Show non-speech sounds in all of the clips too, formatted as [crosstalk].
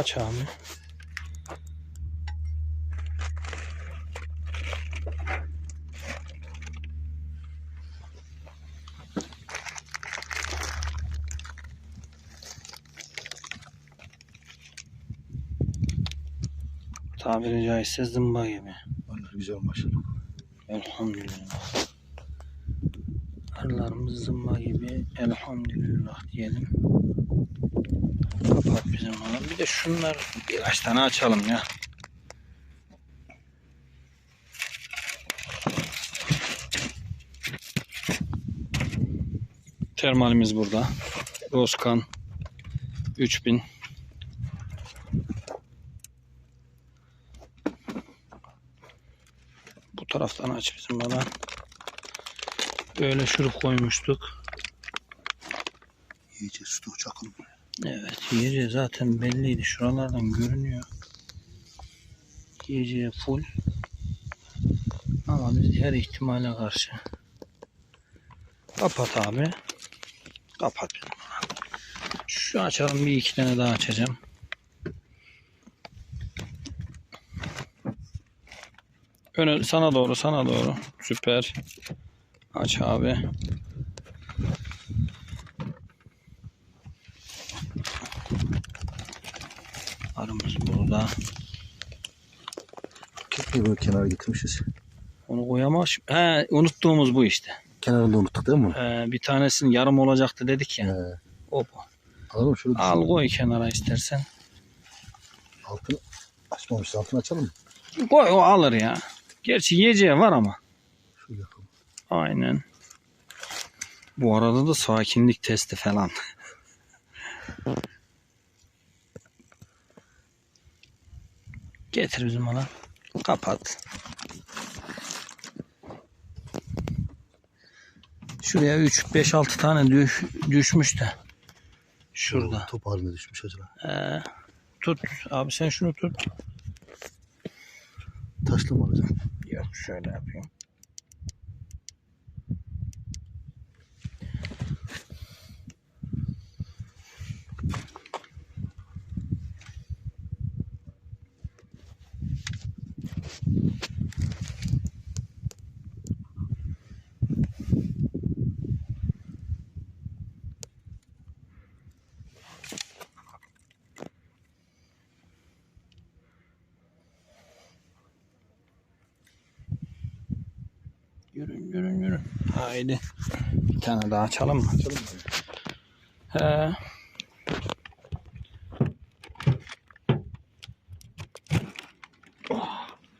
Aç abi. Tabiri caizse zımba gibi. Vallahi güzel maşallah. Elhamdülillah. Arılarımız zımba gibi elhamdülillah diyelim. Kapat bizim alan. Bir de şunlar birkaç tane açalım ya. Termalimiz burada. Roskan 3000 Bu taraftan aç bizim bana. Böyle şurup koymuştuk. İyice sütü çakıl. Evet yiyeceği zaten belliydi. Şuralardan görünüyor. Yiyeceği full. Ama biz her ihtimale karşı. Kapat abi. Kapat. Şu açalım bir iki tane daha açacağım. Öne sana doğru sana doğru. Süper. Aç abi. Arımız burada. Kekliği böyle kenara getirmişiz. Onu koyamaz. He, unuttuğumuz bu işte. Kenarında unuttuk değil mi bunu? Ee, bir tanesinin yarım olacaktı dedik ya. He. O bu. Alalım şöyle Al koy kenara istersen. Altını açmamışız. Altını açalım mı? Koy o alır ya. Gerçi yiyeceği var ama. Şöyle yapalım. Aynen. Bu arada da sakinlik testi falan. [laughs] Getir bizim ona. Kapat. Şuraya 3 5 6 tane düş, düşmüş de. Şurada. Top haline düşmüş acaba. Ee, tut. Abi sen şunu tut. Taşlı mı alacağım? Yok şöyle yapayım. Yürün yürün yürün. Haydi. Bir tane daha açalım mı? Açalım mı? He.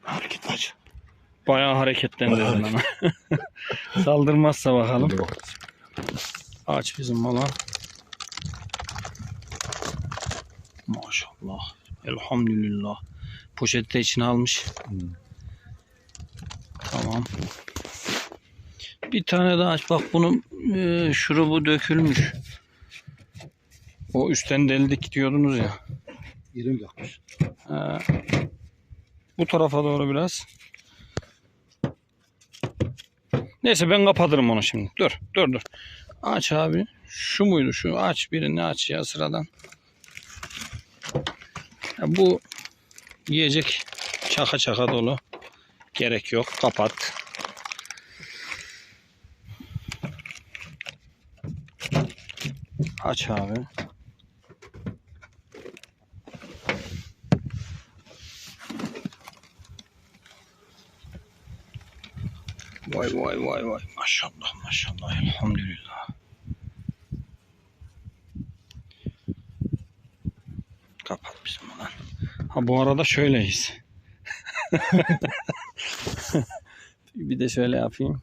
Hareket aç. Bayağı hareketlendirdin ama. [laughs] Saldırmazsa bakalım. Aç bizim olan. Maşallah. Elhamdülillah. Poşette içine almış. Hmm. Tamam. Bir tane daha aç. Bak bunun e, şurubu dökülmüş. O üstten deldik diyordunuz ya. İrim yakmış. Ha. Bu tarafa doğru biraz. Neyse ben kapatırım onu şimdi. Dur dur dur. Aç abi. Şu muydu şu? Aç birini aç ya sıradan. Ya bu yiyecek çaka çaka dolu. Gerek yok. Kapat. Aç abi. Vay vay vay vay. Maşallah maşallah. Elhamdülillah. Kapat bizim olan. Ha bu arada şöyleyiz. [laughs] bir de şöyle yapayım.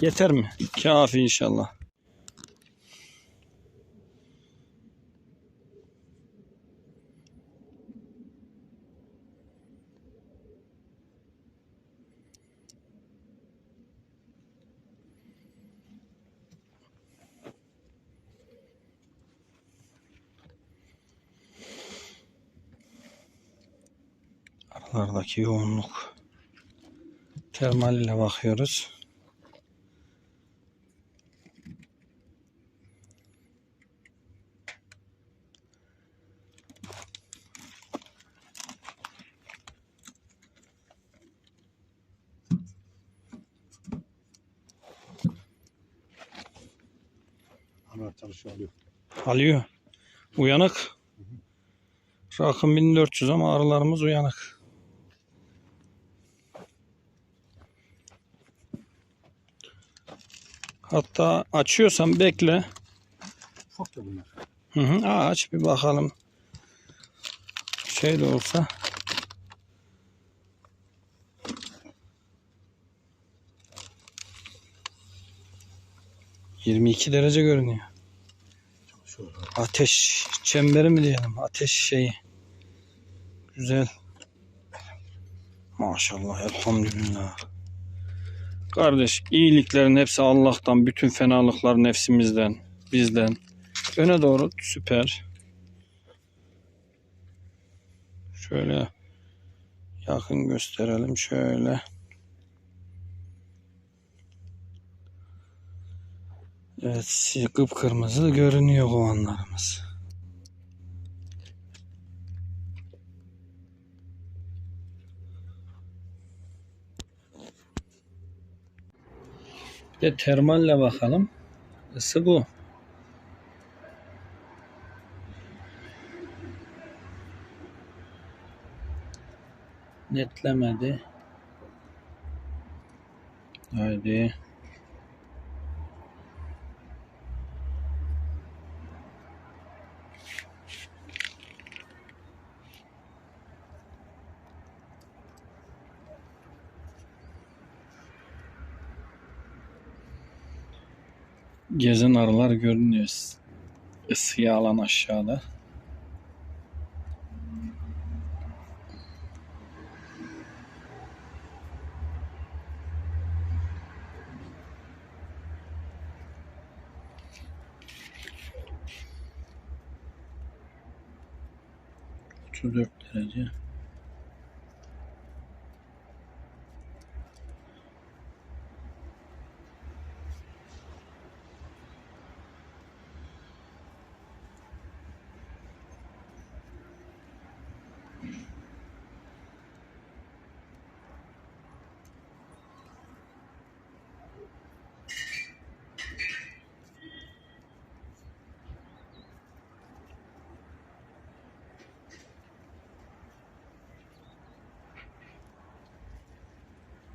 Yeter mi? Kafi inşallah. Balıklardaki yoğunluk. Termal ile bakıyoruz. Ana çalışıyor alıyor. Alıyor. Uyanık. Rakım 1400 ama arılarımız uyanık. Hatta açıyorsan bekle. Ufak da bunlar. Hı hı. Aç bir bakalım. Şey de olsa. ...22 derece görünüyor. Ateş çemberi mi diyelim? Ateş şeyi. Güzel. Maşallah elhamdülillah. Kardeş iyiliklerin hepsi Allah'tan. Bütün fenalıklar nefsimizden. Bizden. Öne doğru süper. Şöyle yakın gösterelim. Şöyle. Evet kıpkırmızı görünüyor kovanlarımız. De termalle bakalım. Isı bu. Netlemedi. Haydi. Gezen arılar görünüyor. Isıya alan aşağıda. Otuz dört derece.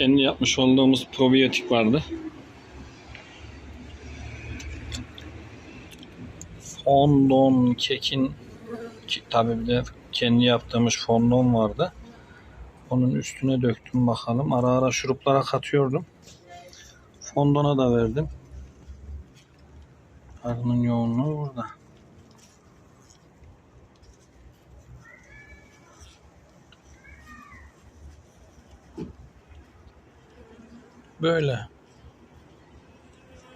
kendi yapmış olduğumuz probiyotik vardı. Fondon kekin ki- tabii bir de kendi yaptığımız fondon vardı. Onun üstüne döktüm bakalım. Ara ara şuruplara katıyordum. Fondona da verdim. Arının yoğunluğu burada. Böyle.